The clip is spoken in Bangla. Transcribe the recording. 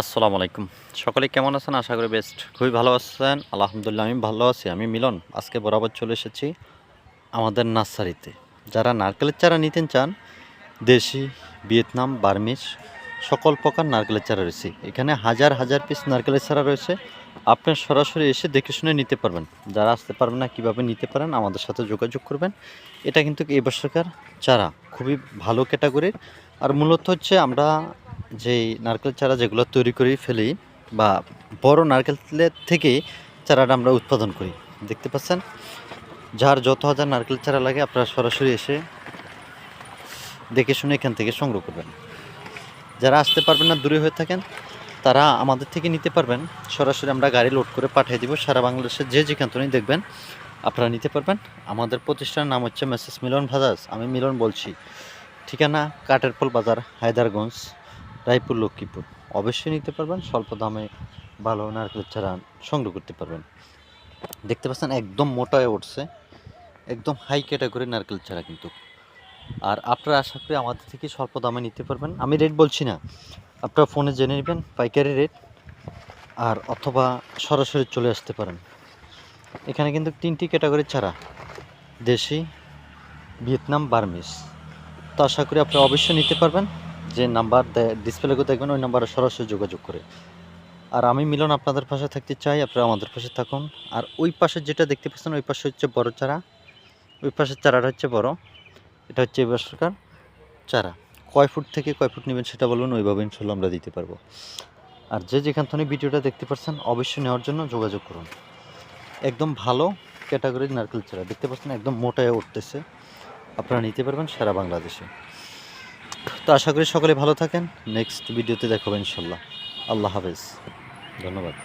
আসসালামু আলাইকুম। সকলে কেমন আছেন? আশা করি বেস্ট খুবই ভালো আছেন। আলহামদুলিল্লাহ আমি ভালো আছি। আমি মিলন। আজকে বরাবর চলে এসেছি আমাদের নার্সারিতে। যারা নারকেলের চারা নিতে চান, দেশি, ভিয়েতনাম বার্মিস সকল প্রকার নারকেলের চারা রয়েছে। এখানে হাজার হাজার পিস নারকেলের চারা রয়েছে। আপনি সরাসরি এসে দেখে শুনে নিতে পারবেন। যারা আসতে পারবেন না, কীভাবে নিতে পারেন, আমাদের সাথে যোগাযোগ করবেন। এটা কিন্তু এবছরকার চারা। খুবই ভালো ক্যাটাগরির আর মূলত হচ্ছে আমরা যেই নারকেল চারা যেগুলো তৈরি করে, ফেলি বা বড় নারকেলের থেকে চারাটা আমরা উৎপাদন করি। দেখতে পাচ্ছেন? যার যত হাজার নারকেল চারা লাগে, আপনারা সরাসরি এসে দেখে শুনে এখান থেকে সংগ্রহ করবেন। যারা আসতে পারবেন না, দূরে হয়ে থাকেন, তারা আমাদের থেকে নিতে পারবেন। সরাসরি আমরা গাড়ি লোড করে পাঠিয়ে দিব। সারা বাংলাদেশের যে যেখান থেকে দেখবেন, আপনারা নিতে পারবেন। আমাদের প্রতিষ্ঠানের নাম হচ্ছে মেসেস মিলন ভাজাজ। আমি মিলন বলছি। ঠিকানা কাটেরপোল বাজার, হায়দারগঞ্জ। রায়পুর লক্ষ্মীপুর। অবশ্যই নিতে পারবেন, স্বল্প দামে ভালো নারকেলের চারা সংগ্রহ করতে পারবেন। দেখতে পাচ্ছেন একদম মোটা হয়ে উঠছে, একদম হাই ক্যাটাগরি নারকেল চারা কিন্তু। আর আপনারা আশা করি আমাদের থেকে স্বল্প দামে নিতে পারবেন। আমি রেট বলছি না, আপনারা ফোনে জেনে নেবেন পাইকারি রেট আর অথবা সরাসরি চলে আসতে পারেন। এখানে কিন্তু তিনটি ক্যাটাগরি চারা, দেশি, ভিয়েতনাম বার্মিস তো আশা করি আপনি অবশ্যই নিতে পারবেন। যে নাম্বার ডিসপ্লে দেখবেন, ওই নাম্বারে সরাসরি যোগাযোগ করে। আর আমি মিলন আপনাদের পাশে থাকতে চাই, আপনারা আমাদের পাশে থাকুন। আর ওই পাশে যেটা দেখতে পাচ্ছেন, ওই পাশে হচ্ছে বড় চারা। ওই পাশের চারাটা হচ্ছে বড়। এটা হচ্ছে এই বছরকার চারা। কয় ফুট থেকে কয় ফুট নেবেন সেটা বলুন, ওইভাবে ইনশাল্লাহ আমরা দিতে পারব। আর যে যেখান থেকে ভিডিওটা দেখতে পাচ্ছেন অবশ্যই নেওয়ার জন্য যোগাযোগ করুন। একদম ভালো ক্যাটাগরির নারকেল চারা। দেখতে পাচ্ছেন, একদম মোটায় উঠতেছে। আপনারা নিতে পারবেন সারা বাংলাদেশে। তো আশা করি সকলে ভালো থাকেন। নেক্সট ভিডিওতে দেখাবো ইনশাল্লাহ। আল্লাহ হাফেজ। ধন্যবাদ।